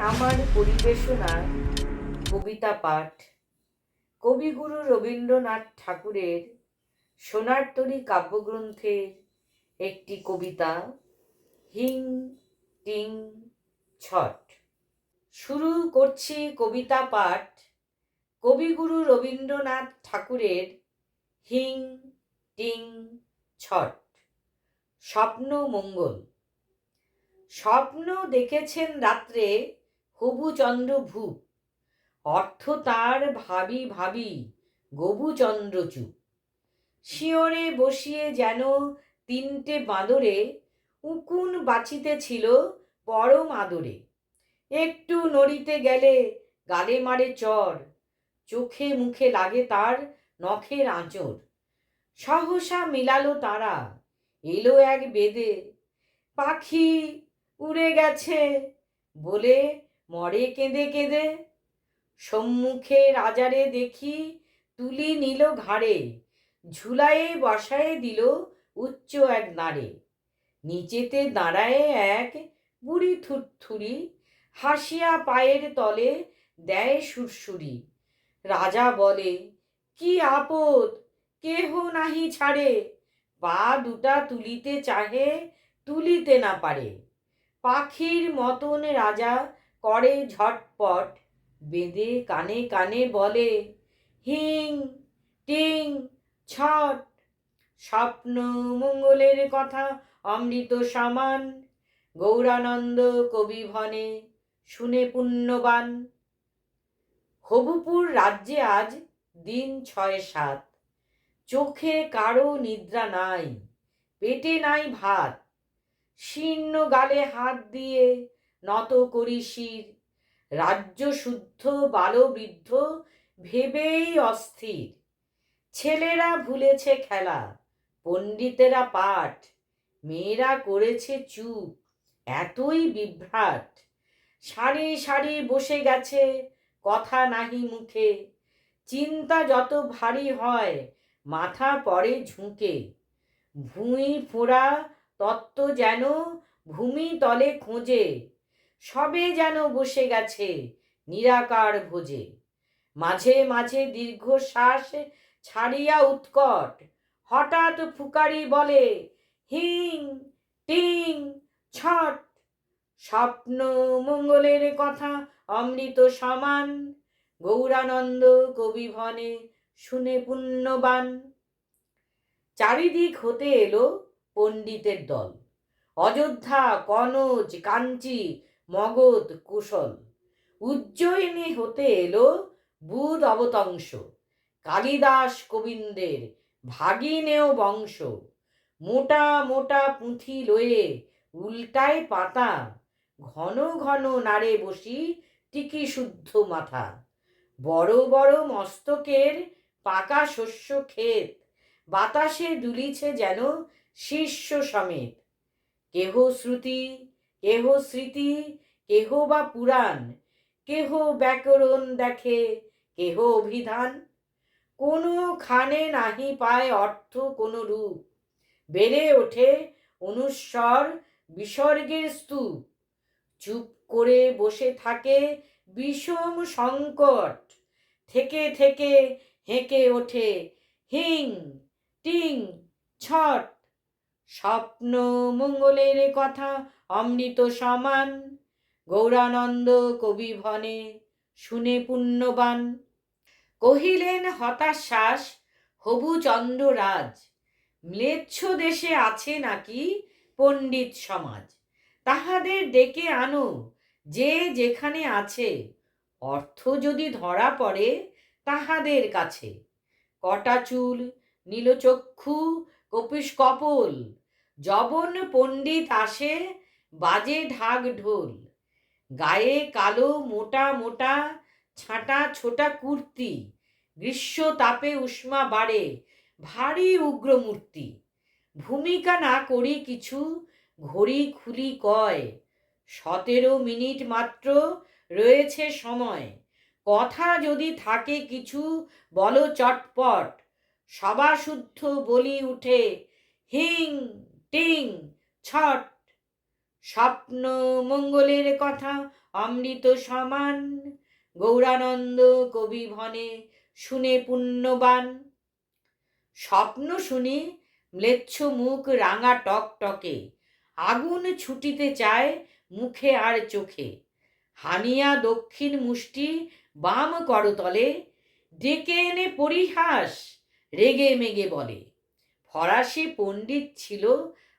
আমার পরিবেশনার কবিতা পাঠ। কবিগুরু রবীন্দ্রনাথ ঠাকুরের সোনার তরী কাব্যগ্রন্থের একটি কবিতা, হিং টিং ছট। শুরু করছি কবিতা পাঠ। কবিগুরু রবীন্দ্রনাথ ঠাকুরের হিং টিং ছট। স্বপ্ন মঙ্গল। স্বপ্ন দেখেছেন রাত্রে হবুচন্দ্র ভূপ অর্থ তার ভাবি ভাবি গবুচন্দ্র চুপ শিয়রে বসিয়ে যেন তিনটে বাঁদরে, উকুন বাঁচিতেছিল পরম আদরে। একটু নড়িতে গেলে গালে মারে চর, চোখে মুখে লাগে তার নখের আঁচড় সহসা মিলালো তারা, এলো এক বেদে, পাখি উড়ে গেছে বলে মরে কেঁদে কেঁদে। সম্মুখে রাজারে দেখি তুলি নিল ঘাড়ে, ঝুলায়ে বসায়ে দিল উচ্চ এক নাড়ে। নিচেতে দাঁড়ায় এক বুড়ি থুরথুরি, হাসিয়া পায়ের তলে দেয় সুরসুরি। রাজা বলে, কি আপদ, কেহ নাহি ছাড়ে, পা দুটা তুলিতে চাহে, তুলিতে না পারে। পাখির মতন রাজা করে ঝটপট, বেঁধে কানে কানে বলে, হিং, টিং, ছট, স্বপ্ন মঙ্গলের কথা অমৃত সমান, গৌরানন্দ কবি ভনে শুনে পুণ্যবান। হবুপুর রাজ্যে আজ দিন ছয় সাত, চোখে কারও নিদ্রা নাই, পেটে নাই ভাত, শীর্ণ গালে হাত দিয়ে নত করি শির রাজ্য শুদ্ধ বালবৃদ্ধ ভেবেই অস্থির। ছেলেরা ভুলেছে খেলা, পণ্ডিতেরা পাঠ, মেয়েরা করেছে চুপ, এতই বিভ্রাট। সারি সারি বসে গেছে, কথা নাহি মুখে। চিন্তা যত ভারী হয়, মাথা পড়ে ঝুঁকে। ভুঁই ফোড়া তত্ত্ব যেন ভূমি তলে খোঁজে। সবে যেন বসে গেছে নিরাকার ভোজে। মাঝে মাঝে দীর্ঘশ্বাস ছাড়িয়া উৎকট, হঠাৎ ফুকারি বলে, হিং, টিং, ছট, স্বপ্ন মঙ্গলের কথা অমৃত সমান, গৌরানন্দ কবি ভনে শুনে পুণ্যবান চারিদিক হতে এলো পণ্ডিতের দল। অযোধ্যা, কনজ, কাঞ্চি মগধ কুশল। উজ্জয়িনী হতে এলো বুধ অবতংশ। কালিদাস গোবিন্দের ভাগিনেও বংশ। মোটা মোটা পুঁথি লয়ে উল্টায় পাতা। ঘন ঘন নাড়ে বসি টিকি শুদ্ধ মাথা। বড় বড় মস্তকের পাকা শস্য ক্ষেত। বাতাসে দুলিছে যেন শীর্ষ সমেত। কেহ শ্রুতি কেহ স্মৃতি, কেহ বা পুরাণ, কেহ ব্যাকরণ দেখে, কেহ অভিধান। কোনো খানে নাহি পায় অর্থ, কোনো রূপ। বেড়ে ওঠে অনুস্বর, বিসর্গের স্তূপ। চুপ করে বসে থাকে বিষম সংকট। থেকে থেকে হেঁকে ওঠে হিং, টিং, ছট। স্বপ্ন মঙ্গলের কথা অমৃত সমান। গৌরানন্দ কবি ভনে শুনে পুণ্যবান। কহিলেন, হতাশ্বাস, হবু চন্দ্ররাজ, ম্লেচ্ছ দেশে আছে নাকি পণ্ডিত সমাজ? তাহাদের ডেকে আনো, যে যেখানে আছে। অর্থ যদি ধরা পড়ে, তাহাদের কাছে। কটা চুল, নীলচক্ষু কপিস কপল জবন পণ্ডিত আসে বাজে ঢাক ঢোল। গায়ে কালো মোটা মোটা ছাঁটা ছোটা কুর্তি, গ্রীষ্ম তাপে উষ্মা বাড়ে ভারী উগ্র মূর্তি ভূমিকা না করি কিছু, ঘড়ি খুলি কয়, সতেরো মিনিট মাত্র রয়েছে সময়। কথা যদি থাকে কিছু, বলো চটপট সবা শুদ্ধ বলি উঠে, হিং টিং, ছট। স্বপ্ন মঙ্গলের কথা, অমৃত সমান। গৌরানন্দ কবি ভনে শুনে পুণ্যবান। স্বপ্ন শুনে ম্লেচ্ছ মুখ রাঙা টকটকে আগুন ছুটিতে চায় মুখে আর চোখে। হানিয়া দক্ষিণ মুষ্টি বাম করতলে, ডেকে এনে পরিহাস, রেগে মেগে বলে। ফরাসি পণ্ডিত ছিল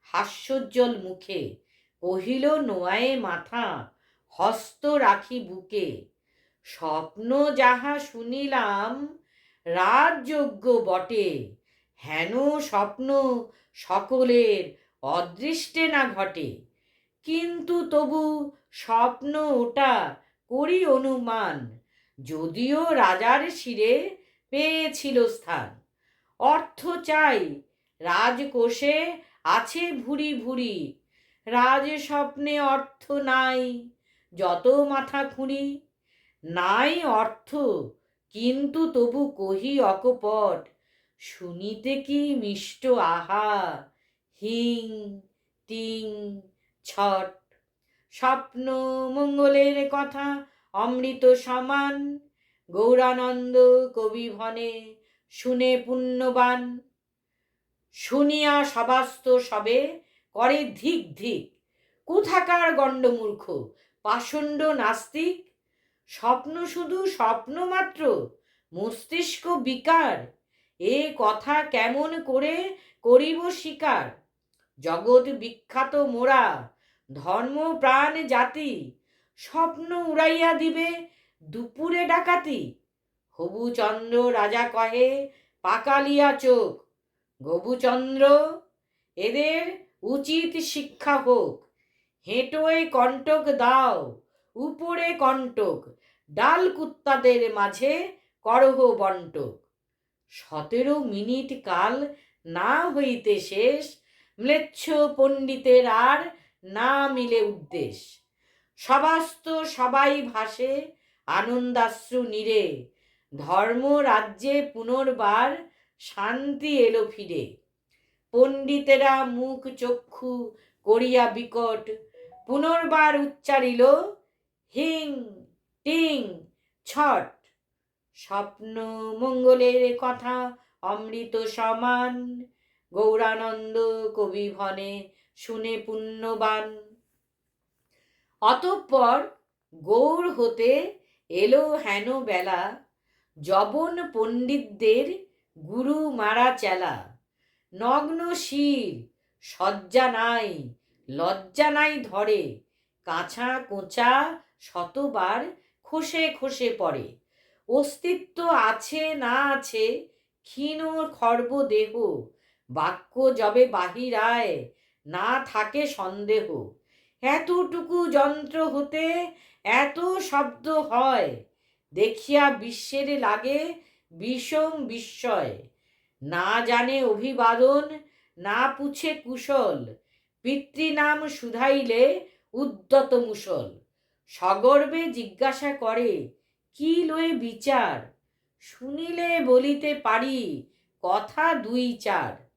হাস্যোজ্জ্বল মুখে। কহিল, নোয়ায়ে মাথা, হস্ত রাখি বুকে। স্বপ্ন যাহা শুনিলাম, রাজযোগ্য বটে। হেন স্বপ্ন সকলের অদৃষ্টে না ঘটে। কিন্তু তবু স্বপ্ন ওটা করি অনুমান, যদিও রাজার শিরে পেয়েছিল স্থান। অর্থ চাই রাজকোষে আছে ভুরি ভুরি। রাজ স্বপ্নে অর্থ নাই, যত মাথা খুঁড়ি। নাই অর্থ, কিন্তু তবু কহি অকপট, শুনিতে কি মিষ্ট আহা হিং, টিং, ছট। স্বপ্ন মঙ্গলের কথা অমৃত সমান। গৌরানন্দ কবি ভনে শুনে পুণ্যবান। শুনিয়া সবাস্ত সবে করে ধিক ধিক। কোথাকার গণ্ডমূর্খ? পাষণ্ড নাস্তিক? স্বপ্ন শুধু স্বপ্ন মাত্র, মস্তিষ্ক বিকার। এ কথা কেমন করে করিব স্বীকার? জগৎ বিখ্যাত মোরা, ধর্ম প্রাণ জাতি। স্বপ্ন উড়াইয়া দিবে দুপুরে ডাকাতি। হবুচন্দ্র রাজা কহে, পাকালিয়া চোখ। গবুচন্দ্র, এদের উচিত শিক্ষা হোক। হেঁটোয় কণ্টক দাও, উপরে কণ্টক, ডাল কুত্তাদের মাঝে করহ বন্টক সতেরো মিনিট কাল না হইতে শেষ, ম্লেচ্ছ পণ্ডিতের আর না মিলে উদ্দেশ। সবাস্ত সবাই ভাসে, আনন্দাশ্রু নীরে, ধর্ম রাজ্যে পুনর্বার শান্তি এলো ফিরে। পণ্ডিতেরা মুখ চক্ষু করিয়া বিকট পুনর্বার উচ্চারিল, হিং, টিং, ছট। স্বপ্ন মঙ্গলের কথা অমৃত সমান, গৌরানন্দ কবি ভনে শুনে পুণ্যবান। অতঃপর গৌর হতে এলো হেন বেলা যবন পণ্ডিতদের গুরু মারা চেলা। নগ্ন শির সজ্জা নাই, লজ্জা নাই ধরে, কাঁচা কোঁচা শতবার খসে খসে পড়ে। অস্তিত্ব আছে না আছে, ক্ষীণ খর্ব দেহ, বাক্য যবে বাহিরায় না থাকে সন্দেহ। এতটুকু যন্ত্র হতে এত শব্দ হয়, দেখিয়া বিশ্বের লাগে বিষম বিস্ময়। না জানে অভিবাদন, না পুছে কুশল। পিতৃনাম শুধাইলে উদ্যত মুসল। সগর্বে জিজ্ঞাসা করে, কি লয়ে বিচার? শুনিলে বলিতে পারি, কথা দুই চার।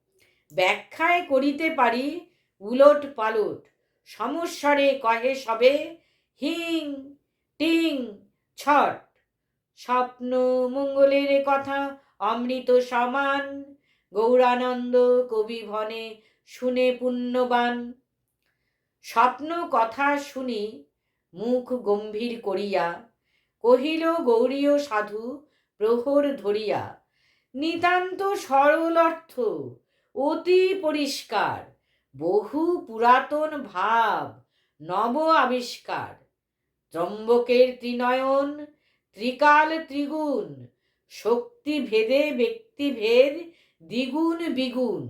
ব্যাখ্যায় করিতে পারি, উলট পালট। সমস্বরে কহে সবে, হিং, টিং, ছট। স্বপ্ন মঙ্গলের কথা অমৃত সমান। গৌরানন্দ কবি ভনে শুনে পুণ্যবান। স্বপ্ন কথা শুনি মুখ গম্ভীর করিয়া, কহিল, গৌরীয় সাধু, প্রহর ধরিয়া, নিতান্ত সরল অর্থ, অতি পরিষ্কার, বহু পুরাতন ভাব, নব আবিষ্কার, ত্রম্বকের ত্রিনয়ন ত্রিকাল ত্রিগুণ, শক্তি ভেদে ব্যক্তিভেদ দ্বিগুণ বিগুণ।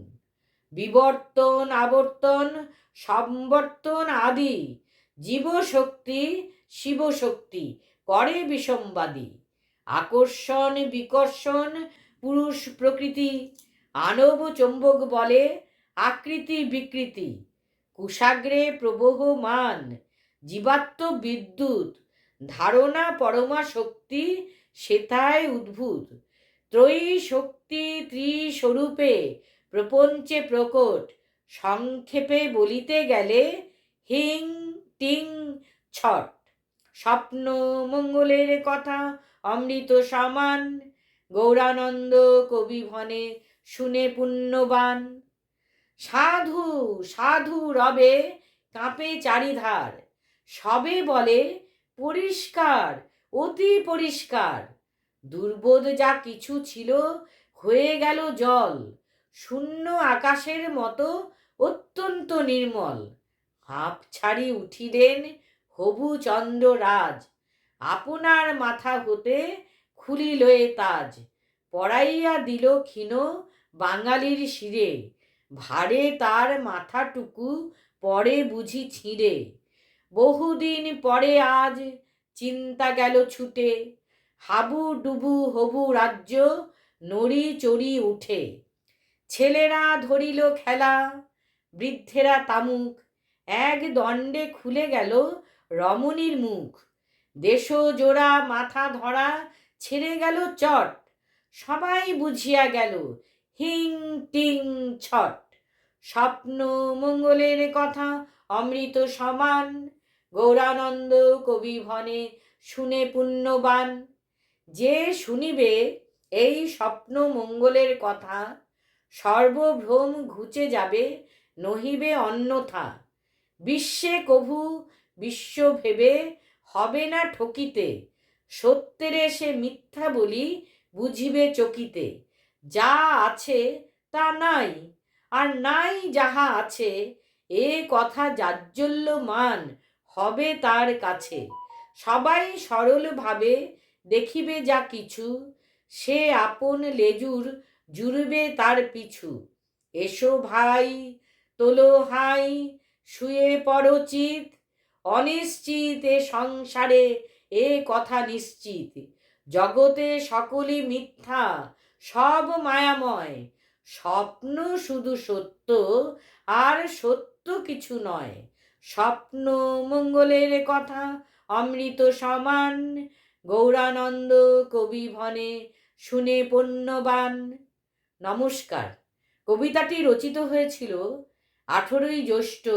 বিবর্তন, আবর্তন, সম্বর্তন আদি, জীবশক্তি, শিবশক্তি, করে বিষমবাদী। আকর্ষণ, বিকর্ষণ, পুরুষ প্রকৃতি, আনব চৌম্বক বলে আকৃতি বিকৃতি। কুশাগ্রে প্রবহমান, জীবাত্ম বিদ্যুৎ ধারণা পরমা শক্তি সেথায় উদ্ভূত। ত্রয়ী শক্তি ত্রিস্বরূপে প্রপঞ্চে প্রকট, সংক্ষেপে বলিতে গেলে হিং টিং ছট। স্বপ্ন মঙ্গলের কথা অমৃত সমান, গৌরানন্দ কবি ভনে শুনে পুণ্যবান। সাধু সাধু রবে কাঁপে চারিধার, সবে বলে পরিষ্কার, অতি পরিষ্কার। দুর্বোধ যা কিছু ছিল হয়ে গেল জল। শূন্য আকাশের মতো অত্যন্ত নির্মল। হাঁপ ছাড়ি উঠিলেন হবু চন্দ্র রাজ। আপনার মাথা হতে খুলিল এ তাজ। পড়াইয়া দিল ক্ষীণ বাঙালির শিরে। ভারে তার মাথাটুকু পরে বুঝি ছিঁড়ে। বহুদিন পরে আজ চিন্তা গেল ছুটে। হাবু ডুবু হবু রাজ্য নড়ি চড়ি উঠে। ছেলেরা ধরিল খেলা, বৃদ্ধেরা তামুক। এক দণ্ডে খুলে গেল রমণীর মুখ। দেশ জোড়া মাথা ধরা ছেড়ে গেল চট। সবাই বুঝিয়া গেল, হিং টিং ছট। স্বপ্ন মঙ্গলের কথা অমৃত সমান। গৌরানন্দ কবি ভনে শুনে পুণ্যবান। যে শুনিবে এই স্বপ্ন মঙ্গলের কথা, সর্বভ্রম ঘুচে যাবে, নহিবে অন্যথা। বিশ্বে কভু বিশ্ব ভেবে হবে না ঠকিতে, সত্যের সে মিথ্যা বলি বুঝিবে চকিতে। যা আছে তা নাই, আর নাই যাহা আছে, এ কথা জাজ্জল্যমান হবে তার কাছে। সবাই সরলভাবে দেখিবে যা কিছু, সে আপন লেজুর জুড়বে তার পিছু। এসো ভাই, তোলো হাই, শুয়ে পড়ো চিত। অনিশ্চিত এ সংসারে এ কথা নিশ্চিত। জগতে সকলই মিথ্যা, সব মায়াময়। স্বপ্ন শুধু সত্য, আর সত্য কিছু নয়। স্বপ্ন মঙ্গলের কথা, অমৃত সমান। গৌরানন্দ কবি ভনে শুনে পণ্যবান। নমস্কার। কবিতাটি রচিত হয়েছিল আঠেরোই জ্যৈষ্ঠ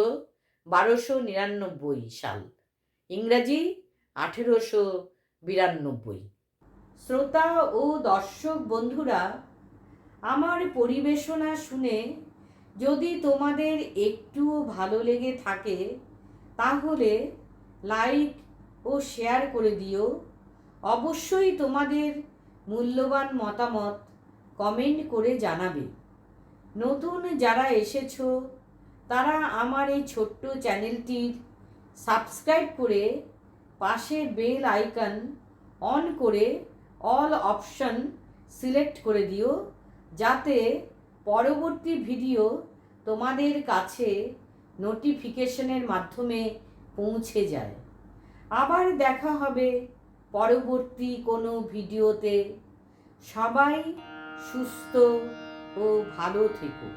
বারোশো নিরানব্বই সাল। ইংরাজি আঠেরোশো বিরানব্বই। শ্রোতা ও দর্শক বন্ধুরা, আমার পরিবেশনা শুনে যদি তোমাদের একটুও ভালো লেগে থাকে, তাহলে লাইক ও শেয়ার করে দিও। অবশ্যই তোমাদের মূল্যবান মতামত কমেন্ট করে জানাবে। নতুন যারা এসেছ, তারা আমার এই ছোট্ট চ্যানেলটির সাবস্ক্রাইব করে পাশে বেল আইকন অন করে অল অপশন সিলেক্ট করে দিও, যাতে পরবর্তী ভিডিও তোমাদের কাছে নোটিফিকেশনের মাধ্যমে পৌঁছে যায়। আবার দেখা হবে পরবর্তী কোনো ভিডিওতে। সবাই সুস্থ ও ভালো থেকো।